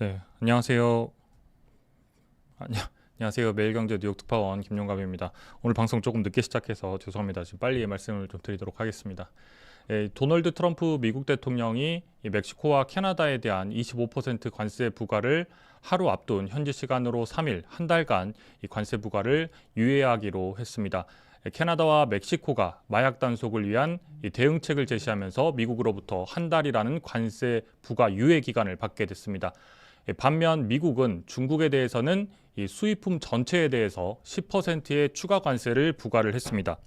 네, 안녕하세요. 안녕, 안녕하세요. 매일경제 뉴욕 특파원 김용갑입니다. 오늘 방송 조금 늦게 시작해서 죄송합니다. 지금 빨리 말씀을 좀 드리도록 하겠습니다. 예, 도널드 트럼프 미국 대통령이 이 멕시코와 캐나다에 대한 25% 관세 부과를 하루 앞둔 현지 시간으로 3일 한 달간 이 관세 부과를 유예하기로 했습니다. 예, 캐나다와 멕시코가 마약 단속을 위한 이 대응책을 제시하면서 미국으로부터 한 달이라는 관세 부과 유예 기간을 받게 됐습니다. 예, 반면 미국은 중국에 대해서는 이 수입품 전체에 대해서 10%의 추가 관세를 부과를 했습니다.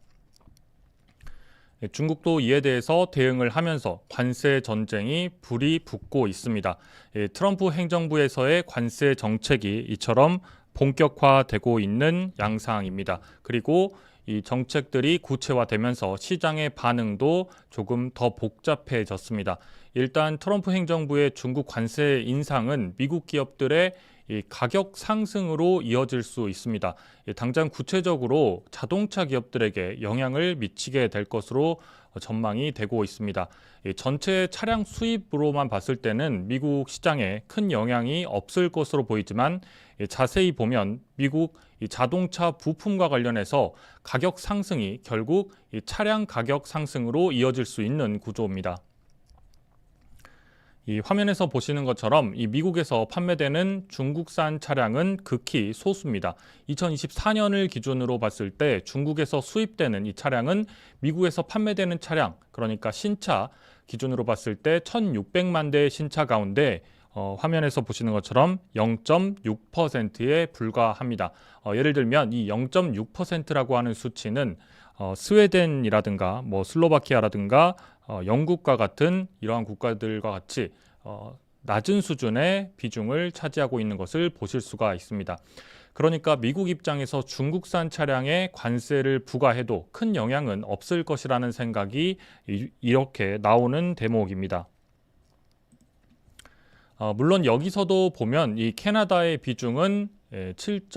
예, 중국도 이에 대해서 대응을 하면서 관세 전쟁이 불이 붙고 있습니다. 예, 트럼프 행정부에서의 관세 정책이 이처럼 본격화되고 있는 양상입니다. 그리고 이 정책들이 구체화되면서 시장의 반응도 조금 더 복잡해졌습니다. 일단 트럼프 행정부의 중국 관세 인상은 미국 기업들의 이 가격 상승으로 이어질 수 있습니다. 당장 구체적으로 자동차 기업들에게 영향을 미치게 될 것으로 전망이 되고 있습니다. 전체 차량 수입으로만 봤을 때는 미국 시장에 큰 영향이 없을 것으로 보이지만 자세히 보면 미국 자동차 부품과 관련해서 가격 상승이 결국 차량 가격 상승으로 이어질 수 있는 구조입니다. 이 화면에서 보시는 것처럼 이 미국에서 판매되는 중국산 차량은 극히 소수입니다. 2024년을 기준으로 봤을 때 중국에서 수입되는 이 차량은 미국에서 판매되는 차량, 그러니까 신차 기준으로 봤을 때 1,600만 대의 신차 가운데 어, 화면에서 보시는 것처럼 0.6%에 불과합니다. 어, 예를 들면 이 0.6%라고 하는 수치는 어, 스웨덴이라든가 뭐 슬로바키아라든가 어, 영국과 같은 이러한 국가들과 같이 어, 낮은 수준의 비중을 차지하고 있는 것을 보실 수가 있습니다. 그러니까 미국 입장에서 중국산 차량에 관세를 부과해도 큰 영향은 없을 것이라는 생각이 이렇게 나오는 대목입니다. 어, 물론 여기서도 보면 이 캐나다의 비중은 7.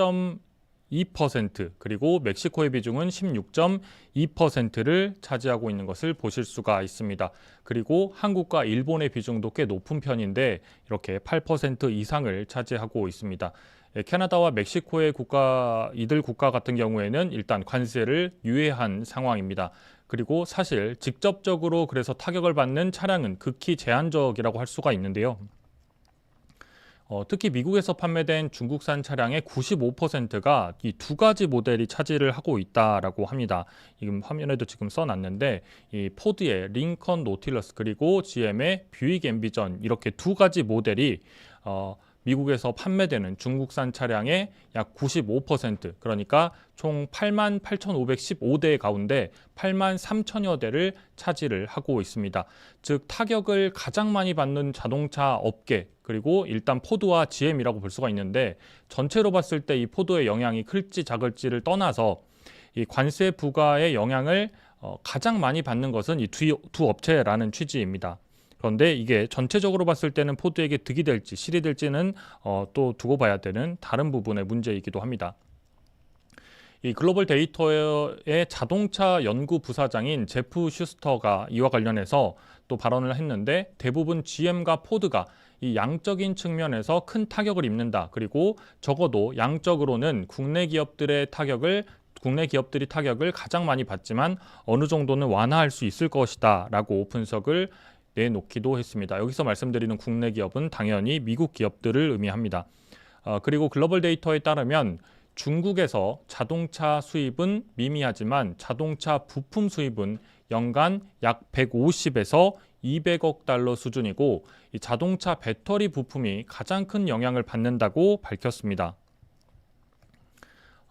예, 2% 그리고 멕시코의 비중은 16.2%를 차지하고 있는 것을 보실 수가 있습니다. 그리고 한국과 일본의 비중도 꽤 높은 편인데 이렇게 8% 이상을 차지하고 있습니다. 예, 캐나다와 멕시코의 국가 이들 국가 같은 경우에는 일단 관세를 유예한 상황입니다. 그리고 사실 직접적으로 그래서 타격을 받는 차량은 극히 제한적이라고 할 수가 있는데요. 어, 특히 미국에서 판매된 중국산 차량의 95%가 이 두 가지 모델이 차지를 하고 있다라고 합니다. 지금 화면에도 지금 써놨는데 이 포드의 링컨 노틸러스 그리고 GM의 뷰익 엠비전 이렇게 두 가지 모델이 어, 미국에서 판매되는 중국산 차량의 약 95% 그러니까 총 8만 8,515대 가운데 8만 3천여 대를 차지를 하고 있습니다. 즉 타격을 가장 많이 받는 자동차 업계 그리고 일단 포드와 GM이라고 볼 수가 있는데 전체로 봤을 때 이 포드의 영향이 클지 작을지를 떠나서 이 관세 부과의 영향을 어, 가장 많이 받는 것은 이두 업체라는 취지입니다. 그런데 이게 전체적으로 봤을 때는 포드에게 득이 될지 실이 될지는 어, 또 두고 봐야 되는 다른 부분의 문제이기도 합니다. 이 글로벌 데이터의 자동차 연구 부사장인 제프 슈스터가 이와 관련해서 또 발언을 했는데 대부분 GM과 포드가 이 양적인 측면에서 큰 타격을 입는다. 그리고 적어도 양적으로는 국내 기업들의 타격을 국내 기업들이 타격을 가장 많이 받지만 어느 정도는 완화할 수 있을 것이다 라고 분석을 내놓기도 했습니다. 여기서 말씀드리는 국내 기업은 당연히 미국 기업들을 의미합니다. 어, 그리고 글로벌 데이터에 따르면 중국에서 자동차 수입은 미미하지만 자동차 부품 수입은 연간 약 150에서 200억 달러 수준이고 이 자동차 배터리 부품이 가장 큰 영향을 받는다고 밝혔습니다.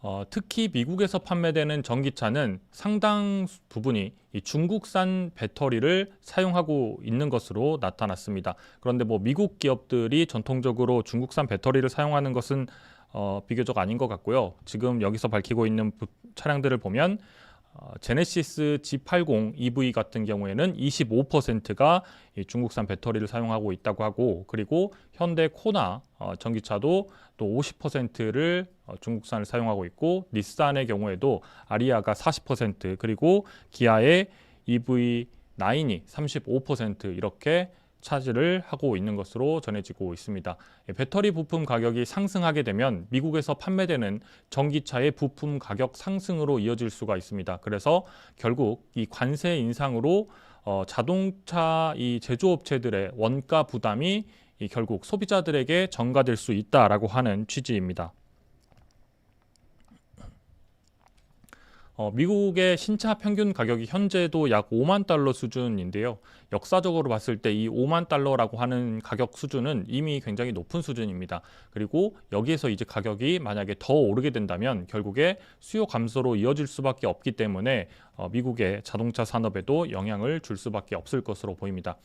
어, 특히 미국에서 판매되는 전기차는 상당 부분이 이 중국산 배터리를 사용하고 있는 것으로 나타났습니다. 그런데 뭐 미국 기업들이 전통적으로 중국산 배터리를 사용하는 것은 어, 비교적 아닌 것 같고요. 지금 여기서 밝히고 있는 차량들을 보면 어, 제네시스 G80 EV 같은 경우에는 25%가 중국산 배터리를 사용하고 있다고 하고 그리고 현대 코나 어, 전기차도 또 50%를 어, 중국산을 사용하고 있고 닛산의 경우에도 아리아가 40% 그리고 기아의 EV9이 35% 이렇게 차지를 하고 있는 것으로 전해지고 있습니다. 예, 배터리 부품 가격이 상승하게 되면 미국에서 판매되는 전기차의 부품 가격 상승으로 이어질 수가 있습니다. 그래서 결국 이 관세 인상으로 어, 자동차 이 제조업체들의 원가 부담이 이 결국 소비자들에게 전가될 수 있다라고 하는 취지입니다. 어, 미국의 신차 평균 가격이 현재도 약 5만 달러 수준인데요. 역사적으로 봤을 때 이 5만 달러라고 하는 가격 수준은 이미 굉장히 높은 수준입니다. 그리고 여기에서 이제 가격이 만약에 더 오르게 된다면 결국에 수요 감소로 이어질 수밖에 없기 때문에 어, 미국의 자동차 산업에도 영향을 줄 수밖에 없을 것으로 보입니다.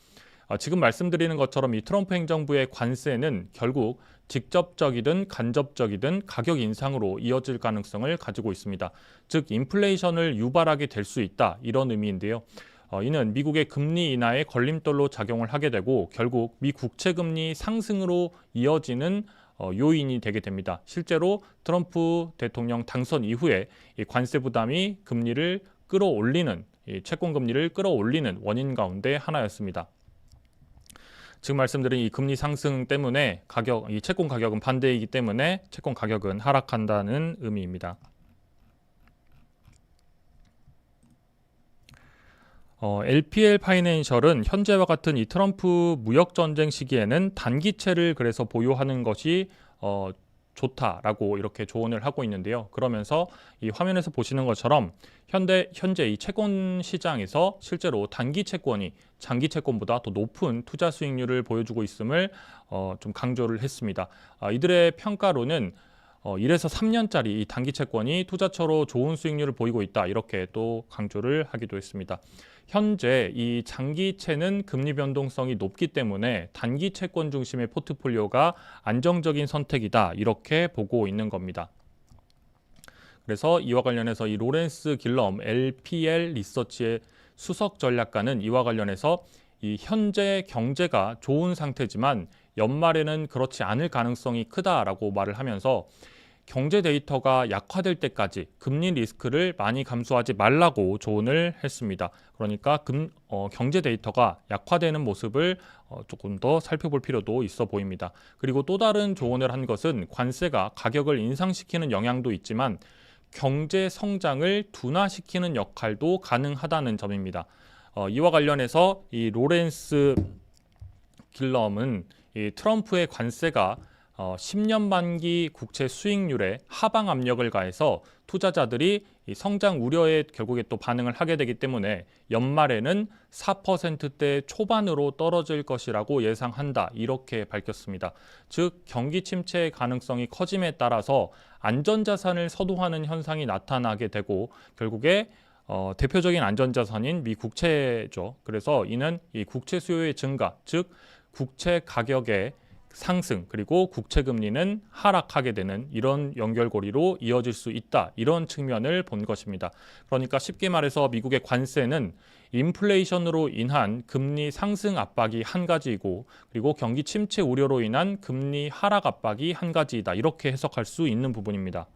어, 지금 말씀드리는 것처럼 이 트럼프 행정부의 관세는 결국 직접적이든 간접적이든 가격 인상으로 이어질 가능성을 가지고 있습니다. 즉 인플레이션을 유발하게 될 수 있다 이런 의미인데요. 어, 이는 미국의 금리 인하에 걸림돌로 작용을 하게 되고 결국 미 국채 금리 상승으로 이어지는 어, 요인이 되게 됩니다. 실제로 트럼프 대통령 당선 이후에 이 관세 부담이 금리를 끌어올리는 이 채권 금리를 끌어올리는 원인 가운데 하나였습니다. 지금 말씀드린 이 금리 상승 때문에 가격, 이 채권 가격은 반대이기 때문에 채권 가격은 하락한다는 의미입니다. 어, LPL 파이낸셜은 현재와 같은 이 트럼프 무역 전쟁 시기에는 단기채를 그래서 보유하는 것이 어, 좋다라고 이렇게 조언을 하고 있는데요. 그러면서 이 화면에서 보시는 것처럼 현대 현재 이 채권 시장에서 실제로 단기 채권이 장기 채권보다 더 높은 투자 수익률을 보여주고 있음을 어, 좀 강조를 했습니다. 아, 이들의 평가로는 어, 1에서 3년짜리 이 단기 채권이 투자처로 좋은 수익률을 보이고 있다 이렇게 또 강조를 하기도 했습니다. 현재 이 장기채는 금리 변동성이 높기 때문에 단기 채권 중심의 포트폴리오가 안정적인 선택이다 이렇게 보고 있는 겁니다. 그래서 이와 관련해서 이 로렌스 길럼 LPL 리서치의 수석 전략가는 이와 관련해서 이 현재 경제가 좋은 상태지만 연말에는 그렇지 않을 가능성이 크다라고 말을 하면서 경제 데이터가 약화될 때까지 금리 리스크를 많이 감수하지 말라고 조언을 했습니다. 그러니까 금, 어, 경제 데이터가 약화되는 모습을 어, 조금 더 살펴볼 필요도 있어 보입니다. 그리고 또 다른 조언을 한 것은 관세가 가격을 인상시키는 영향도 있지만 경제 성장을 둔화시키는 역할도 가능하다는 점입니다. 어, 이와 관련해서 이 로렌스 길럼은 이 트럼프의 관세가 어, 10년 만기 국채 수익률에 하방 압력을 가해서 투자자들이 이 성장 우려에 결국에 또 반응을 하게 되기 때문에 연말에는 4%대 초반으로 떨어질 것이라고 예상한다. 이렇게 밝혔습니다. 즉 경기 침체의 가능성이 커짐에 따라서 안전자산을 서도하는 현상이 나타나게 되고 결국에 어, 대표적인 안전자산인 미 국채죠. 그래서 이는 이 국채 수요의 증가, 즉 국채 가격의 상승 그리고 국채 금리는 하락하게 되는 이런 연결고리로 이어질 수 있다. 이런 측면을 본 것입니다. 그러니까 쉽게 말해서 미국의 관세는 인플레이션으로 인한 금리 상승 압박이 한 가지이고 그리고 경기 침체 우려로 인한 금리 하락 압박이 한 가지이다. 이렇게 해석할 수 있는 부분입니다.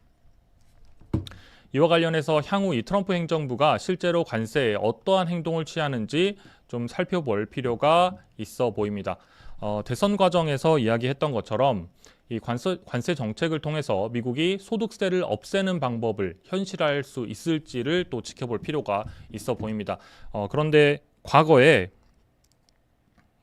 이와 관련해서 향후 이 트럼프 행정부가 실제로 관세에 어떠한 행동을 취하는지 좀 살펴볼 필요가 있어 보입니다. 어, 대선 과정에서 이야기했던 것처럼 이 관세, 관세 정책을 통해서 미국이 소득세를 없애는 방법을 현실화할 수 있을지를 또 지켜볼 필요가 있어 보입니다. 어, 그런데 과거에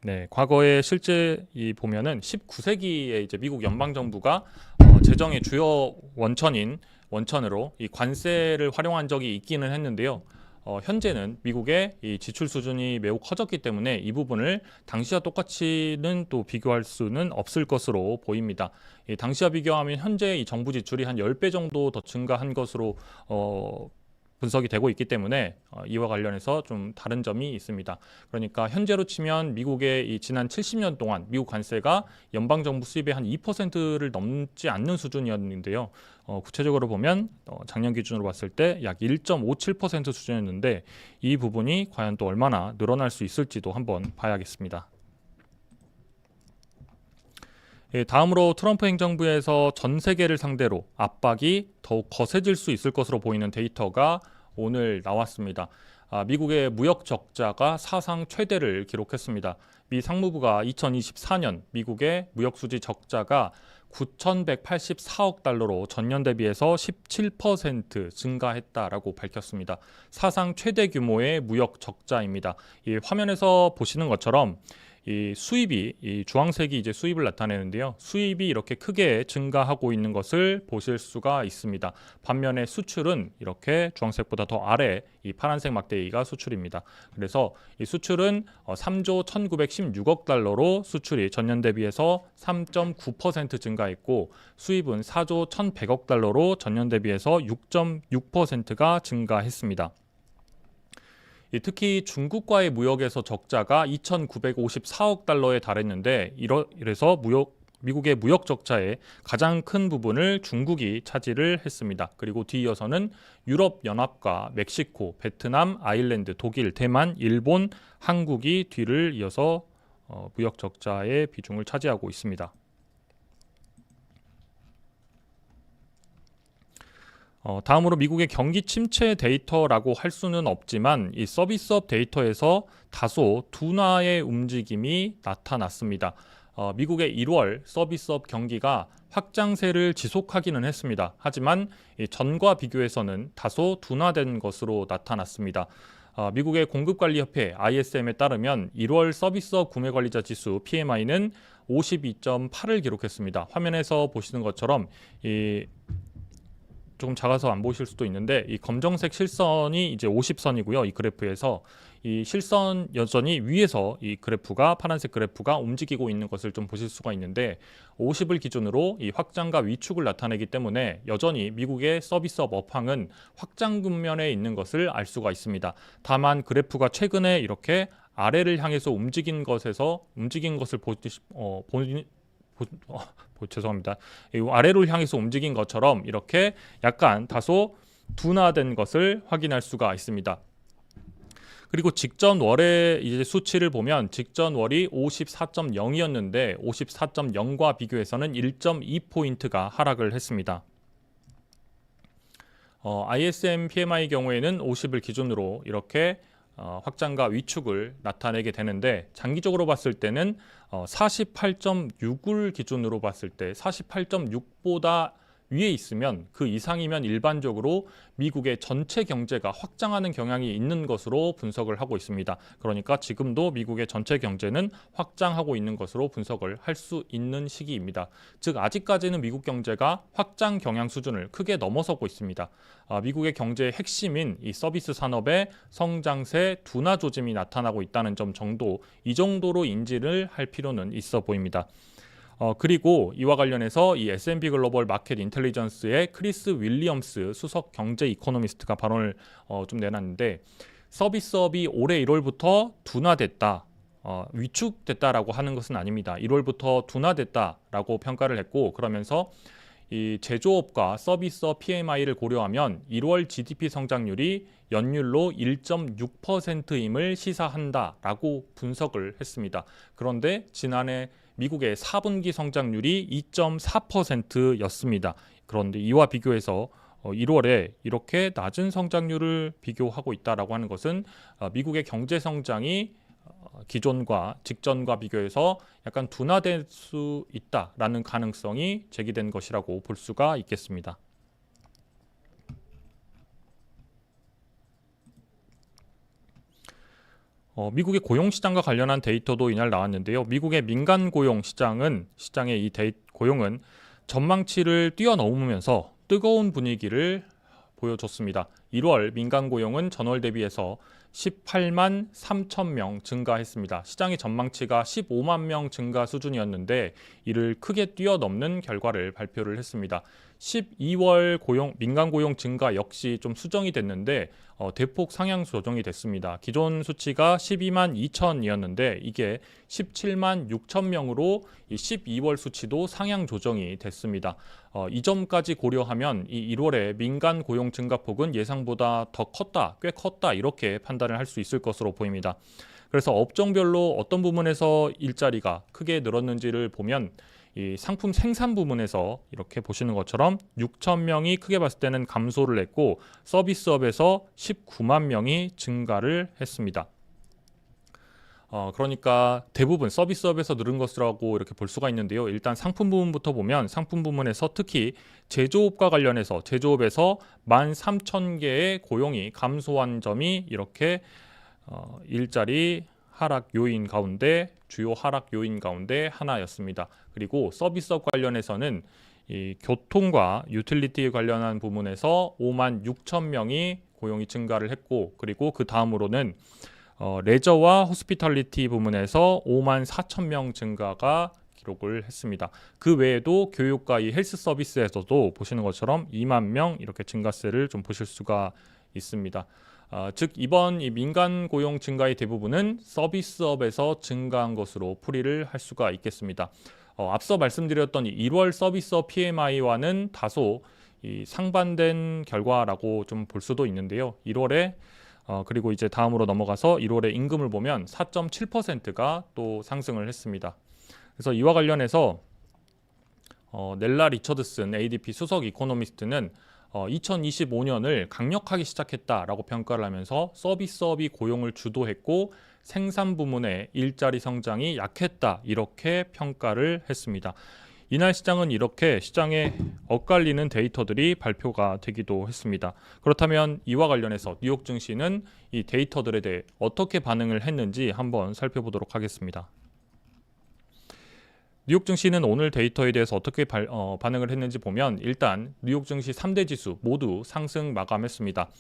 네, 과거에 실제 이 보면은 19세기에 이제 미국 연방 정부가 어, 재정의 주요 원천인 원천으로 이 관세를 활용한 적이 있기는 했는데요. 어, 현재는 미국의 이 지출 수준이 매우 커졌기 때문에 이 부분을 당시와 똑같이는 또 비교할 수는 없을 것으로 보입니다. 이 당시와 비교하면 현재 이 정부 지출이 한 10배 정도 더 증가한 것으로 어, 분석이 되고 있기 때문에 어, 이와 관련해서 좀 다른 점이 있습니다. 그러니까 현재로 치면 미국의 이 지난 70년 동안 미국 관세가 연방 정부 수입의 한 2%를 넘지 않는 수준이었는데요. 어, 구체적으로 보면 어, 작년 기준으로 봤을 때 약 1.57% 수준이었는데 이 부분이 과연 또 얼마나 늘어날 수 있을지도 한번 봐야겠습니다. 예, 다음으로 트럼프 행정부에서 전 세계를 상대로 압박이 더욱 거세질 수 있을 것으로 보이는 데이터가 오늘 나왔습니다. 아, 미국의 무역 적자가 사상 최대를 기록했습니다. 미 상무부가 2024년 미국의 무역 수지 적자가 9,184억 달러로 전년 대비해서 17% 증가했다라고 밝혔습니다. 사상 최대 규모의 무역 적자입니다. 이 화면에서 보시는 것처럼 이 수입이 이 주황색이 이제 수입을 나타내는데요. 수입이 이렇게 크게 증가하고 있는 것을 보실 수가 있습니다. 반면에 수출은 이렇게 주황색보다 더 아래 이 파란색 막대기가 수출입니다. 그래서 이 수출은 3조 1,916억 달러로 수출이 전년 대비해서 3.9% 증가했고 수입은 4조 1,100억 달러로 전년 대비해서 6.6%가 증가했습니다. 특히 중국과의 무역에서 적자가 2,954억 달러에 달했는데 이래서 무역 미국의 무역 적자의 가장 큰 부분을 중국이 차지를 했습니다. 그리고 뒤이어서는 유럽 연합과 멕시코, 베트남, 아일랜드, 독일, 대만, 일본, 한국이 뒤를 이어서 어, 무역 적자의 비중을 차지하고 있습니다. 어, 다음으로 미국의 경기 침체 데이터라고 할 수는 없지만 이 서비스업 데이터에서 다소 둔화의 움직임이 나타났습니다. 어, 미국의 1월 서비스업 경기가 확장세를 지속하기는 했습니다. 하지만 전과 비교해서는 다소 둔화된 것으로 나타났습니다. 어, 미국의 공급관리협회 ISM에 따르면 1월 서비스업 구매관리자 지수 PMI는 52.8을 기록했습니다. 화면에서 보시는 것처럼 이 조금 작아서 안 보실 수도 있는데 이 검정색 실선이 이제 50선이고요. 이 그래프에서 이 실선 여전히 위에서 이 그래프가 파란색 그래프가 움직이고 있는 것을 좀 보실 수가 있는데 50을 기준으로 이 확장과 위축을 나타내기 때문에 여전히 미국의 서비스업 업황은 확장 국면에 있는 것을 알 수가 있습니다. 다만 그래프가 최근에 이렇게 아래를 향해서 움직인 것에서 움직인 것을 보시, 어, 보니, 보, 어, 죄송합니다. 아래로 향해서 움직인 것처럼 이렇게 약간 다소 둔화된 것을 확인할 수가 있습니다. 그리고 직전 월의 이제 수치를 보면 직전 월이 54.0이었는데 54.0과 비교해서는 1.2 포인트가 하락을 했습니다. 어, ISM PMI 경우에는 50을 기준으로 이렇게 어, 확장과 위축을 나타내게 되는데 장기적으로 봤을 때는 어, 48.6을 기준으로 봤을 때 48.6보다 위에 있으면 그 이상이면 일반적으로 미국의 전체 경제가 확장하는 경향이 있는 것으로 분석을 하고 있습니다. 그러니까 지금도 미국의 전체 경제는 확장하고 있는 것으로 분석을 할 수 있는 시기입니다. 즉 아직까지는 미국 경제가 확장 경향 수준을 크게 넘어서고 있습니다. 아, 미국의 경제의 핵심인 이 서비스 산업의 성장세 둔화 조짐이 나타나고 있다는 점 정도 이 정도로 인지를 할 필요는 있어 보입니다. 어, 그리고 이와 관련해서 이 S&P 글로벌 마켓 인텔리전스의 크리스 윌리엄스 수석 경제 이코노미스트가 발언을 어, 좀 내놨는데 서비스업이 올해 1월부터 둔화됐다. 어, 위축됐다라고 하는 것은 아닙니다. 1월부터 둔화됐다라고 평가를 했고 그러면서 이 제조업과 서비스업 PMI를 고려하면 1월 GDP 성장률이 연율로 1.6%임을 시사한다라고 분석을 했습니다. 그런데 지난해 미국의 4분기 성장률이 2.4%였습니다. 그런데 이와 비교해서 1월에 어, 이렇게 낮은 성장률을 비교하고 있다라고 하는 것은 어, 미국의 경제 성장이 어, 기존과 직전과 비교해서 약간 둔화될 수 있다라는 가능성이 제기된 것이라고 볼 수가 있겠습니다. 어, 미국의 고용 시장과 관련한 데이터도 이날 나왔는데요. 미국의 민간 고용 시장은 시장의 이 데이, 고용은 전망치를 뛰어넘으면서 뜨거운 분위기를 보여줬습니다. 1월 민간 고용은 전월 대비해서 18만 3천 명 증가했습니다. 시장의 전망치가 15만 명 증가 수준이었는데 이를 크게 뛰어넘는 결과를 발표를 했습니다. 12월 고용 민간 고용 증가 역시 좀 수정이 됐는데 어, 대폭 상향 조정이 됐습니다. 기존 수치가 12만 2천이었는데 이게 17만 6천 명으로 이 12월 수치도 상향 조정이 됐습니다. 어, 이 점까지 고려하면 이 1월에 민간 고용 증가폭은 예상 보다 더 컸다, 꽤 컸다 이렇게 판단을 할 수 있을 것으로 보입니다. 그래서 업종별로 어떤 부분에서 일자리가 크게 늘었는지를 보면 이 상품 생산 부문에서 이렇게 보시는 것처럼 6천 명이 크게 봤을 때는 감소를 했고 서비스업에서 19만 명이 증가를 했습니다. 어, 그러니까 대부분 서비스업에서 늘은 것이라고 이렇게 볼 수가 있는데요. 일단 상품 부문부터 보면 상품 부문에서 특히 제조업과 관련해서 제조업에서 13,000개의 고용이 감소한 점이 이렇게 어, 일자리 하락 요인 가운데 주요 하락 요인 가운데 하나였습니다. 그리고 서비스업 관련해서는 이 교통과 유틸리티 관련한 부문에서 5만 6천 명이 고용이 증가를 했고 그리고 그 다음으로는 어, 레저와 호스피탈리티 부문에서 5만 4천 명 증가가 기록을 했습니다. 그 외에도 교육과 이 헬스 서비스에서도 보시는 것처럼 2만 명 이렇게 증가세를 좀 보실 수가 있습니다. 어, 즉 이번 이 민간 고용 증가의 대부분은 서비스업에서 증가한 것으로 풀이를 할 수가 있겠습니다. 어, 앞서 말씀드렸던 1월 서비스업 PMI와는 다소 이 상반된 결과라고 좀 볼 수도 있는데요. 1월에 어, 그리고 이제 다음으로 넘어가서 1월에 임금을 보면 4.7%가 또 상승을 했습니다. 그래서 이와 관련해서 어, 넬라 리처드슨 ADP 수석 이코노미스트는 어, 2025년을 강력하게 시작했다라고 평가를 하면서 서비스업이 고용을 주도했고 생산 부문의 일자리 성장이 약했다 이렇게 평가를 했습니다. 이날 시장은 이렇게 시장에 엇갈리는 데이터들이 발표가 되기도 했습니다. 그렇다면 이와 관련해서 뉴욕 증시는 이 데이터들에 대해 어떻게 반응을 했는지 한번 살펴보도록 하겠습니다. 뉴욕 증시는 오늘 데이터에 대해서 어떻게 발, 어, 반응을 했는지 보면 일단 뉴욕 증시 3대 지수 모두 상승 마감했습니다.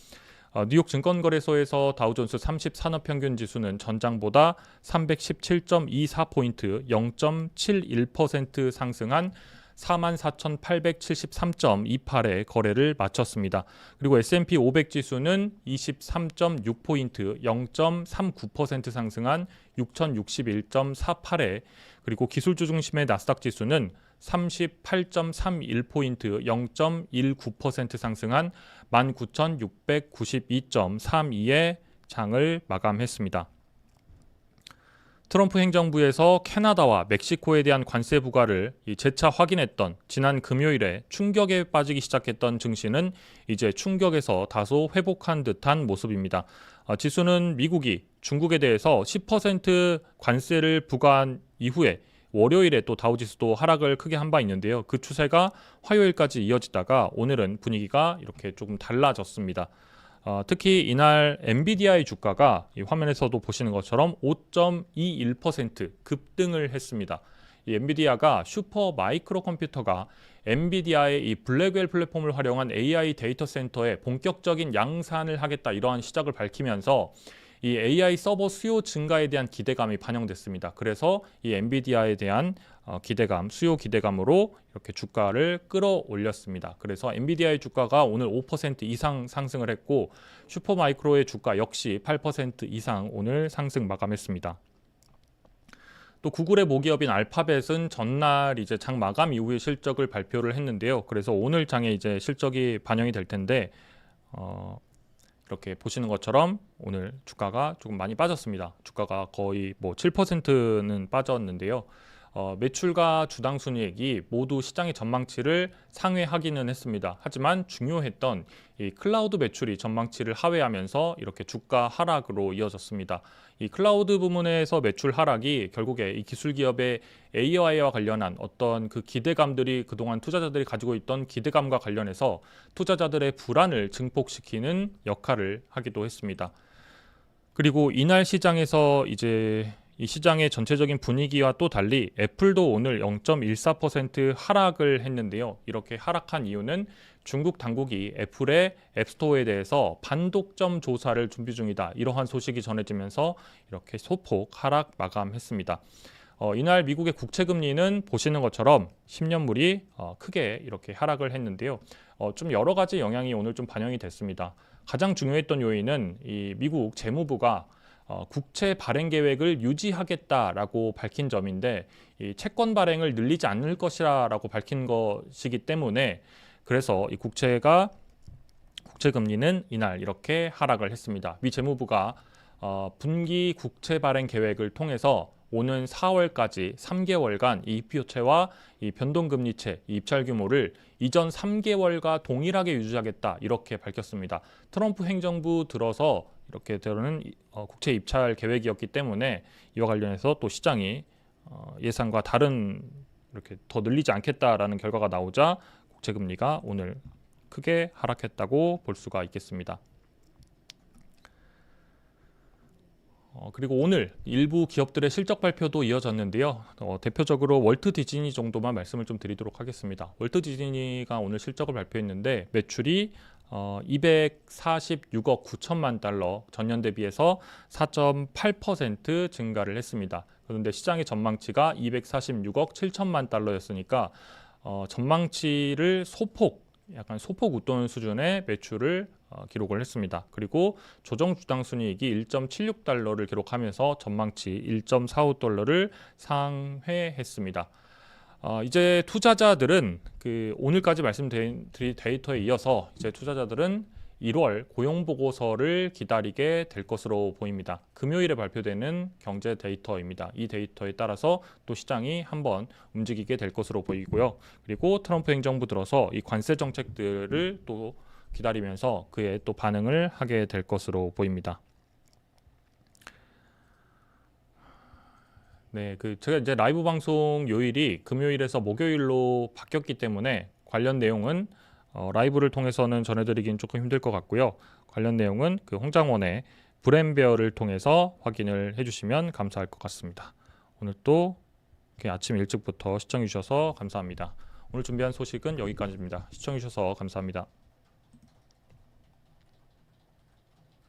어, 뉴욕 증권거래소에서 다우존스 30 산업평균 지수는 전장보다 317.24포인트 0.71% 상승한 44,873.28의 거래를 마쳤습니다. 그리고 S&P 500 지수는 23.6포인트 0.39% 상승한 6,061.48에 그리고 기술주 중심의 나스닥 지수는 38.31포인트 0.19% 상승한 19,692.32의 장을 마감했습니다. 트럼프 행정부에서 캐나다와 멕시코에 대한 관세 부과를 재차 확인했던 지난 금요일에 충격에 빠지기 시작했던 증시는 이제 충격에서 다소 회복한 듯한 모습입니다. 어, 지수는 미국이 중국에 대해서 10% 관세를 부과한 이후에 월요일에 또 다우지수도 하락을 크게 한 바 있는데요. 그 추세가 화요일까지 이어지다가 오늘은 분위기가 이렇게 조금 달라졌습니다. 어, 특히 이날 엔비디아의 주가가 이 화면에서도 보시는 것처럼 5.21% 급등을 했습니다. 이 엔비디아가 슈퍼 마이크로 컴퓨터가 엔비디아의 이 블랙웰 플랫폼을 활용한 AI 데이터 센터에 본격적인 양산을 하겠다 이러한 시작을 밝히면서 이 AI 서버 수요 증가에 대한 기대감이 반영됐습니다. 그래서 이 엔비디아에 대한 어, 기대감, 수요 기대감으로 이렇게 주가를 끌어올렸습니다. 그래서 엔비디아의 주가가 오늘 5% 이상 상승을 했고 슈퍼마이크로의 주가 역시 8% 이상 오늘 상승 마감했습니다. 또 구글의 모기업인 알파벳은 전날 이제 장 마감 이후에 실적을 발표를 했는데요. 그래서 오늘 장에 이제 실적이 반영이 될 텐데 어, 이렇게 보시는 것처럼 오늘 주가가 조금 많이 빠졌습니다. 주가가 거의 뭐 7%는 빠졌는데요. 어, 매출과 주당 순이익이 모두 시장의 전망치를 상회하기는 했습니다. 하지만 중요했던 이 클라우드 매출이 전망치를 하회하면서 이렇게 주가 하락으로 이어졌습니다. 이 클라우드 부문에서 매출 하락이 결국에 이 기술 기업의 AI와 관련한 어떤 그 기대감들이 그동안 투자자들이 가지고 있던 기대감과 관련해서 투자자들의 불안을 증폭시키는 역할을 하기도 했습니다. 그리고 이날 시장에서 이제 이 시장의 전체적인 분위기와 또 달리 애플도 오늘 0.14% 하락을 했는데요. 이렇게 하락한 이유는 중국 당국이 애플의 앱스토어에 대해서 반독점 조사를 준비 중이다. 이러한 소식이 전해지면서 이렇게 소폭 하락 마감했습니다. 어, 이날 미국의 국채 금리는 보시는 것처럼 10년물이 어, 크게 이렇게 하락을 했는데요. 어, 좀 여러 가지 영향이 오늘 좀 반영이 됐습니다. 가장 중요했던 요인은 이 미국 재무부가 어, 국채 발행 계획을 유지하겠다라고 밝힌 점인데 이 채권 발행을 늘리지 않을 것이라고 밝힌 것이기 때문에 그래서 이 국채가 국채 금리는 이날 이렇게 하락을 했습니다. 미 재무부가 어, 분기 국채 발행 계획을 통해서 오는 4월까지 3개월간 이 이표채와 이 변동금리채 이 입찰 규모를 이전 3개월과 동일하게 유지하겠다 이렇게 밝혔습니다. 트럼프 행정부 들어서 이렇게 되는 어, 국채 입찰 계획이었기 때문에 이와 관련해서 또 시장이 어, 예상과 다른 이렇게 더 늘리지 않겠다라는 결과가 나오자 국채 금리가 오늘 크게 하락했다고 볼 수가 있겠습니다. 어, 그리고 오늘 일부 기업들의 실적 발표도 이어졌는데요. 어, 대표적으로 월트 디즈니 정도만 말씀을 좀 드리도록 하겠습니다. 월트 디즈니가 오늘 실적을 발표했는데 매출이 어, 246억 9천만 달러 전년 대비해서 4.8% 증가를 했습니다. 그런데 시장의 전망치가 246억 7천만 달러였으니까 어, 전망치를 소폭 약간 소폭 웃도는 수준의 매출을 어, 기록을 했습니다. 그리고 조정 주당 순이익이 1.76달러를 기록하면서 전망치 1.45달러를 상회했습니다. 어, 이제 투자자들은 그 오늘까지 말씀드린 데이터에 이어서 이제 투자자들은 1월 고용 보고서를 기다리게 될 것으로 보입니다. 금요일에 발표되는 경제 데이터입니다. 이 데이터에 따라서 또 시장이 한번 움직이게 될 것으로 보이고요. 그리고 트럼프 행정부 들어서 이 관세 정책들을 또 기다리면서 그에 또 반응을 하게 될 것으로 보입니다. 네, 그 제가 이제 라이브 방송 요일이 금요일에서 목요일로 바뀌었기 때문에 관련 내용은 어, 라이브를 통해서는 전해드리긴 조금 힘들 것 같고요. 관련 내용은 그 홍장원의 브랜베어를 통해서 확인을 해주시면 감사할 것 같습니다. 오늘 또 아침 일찍부터 시청해 주셔서 감사합니다. 오늘 준비한 소식은 여기까지입니다. 시청해 주셔서 감사합니다.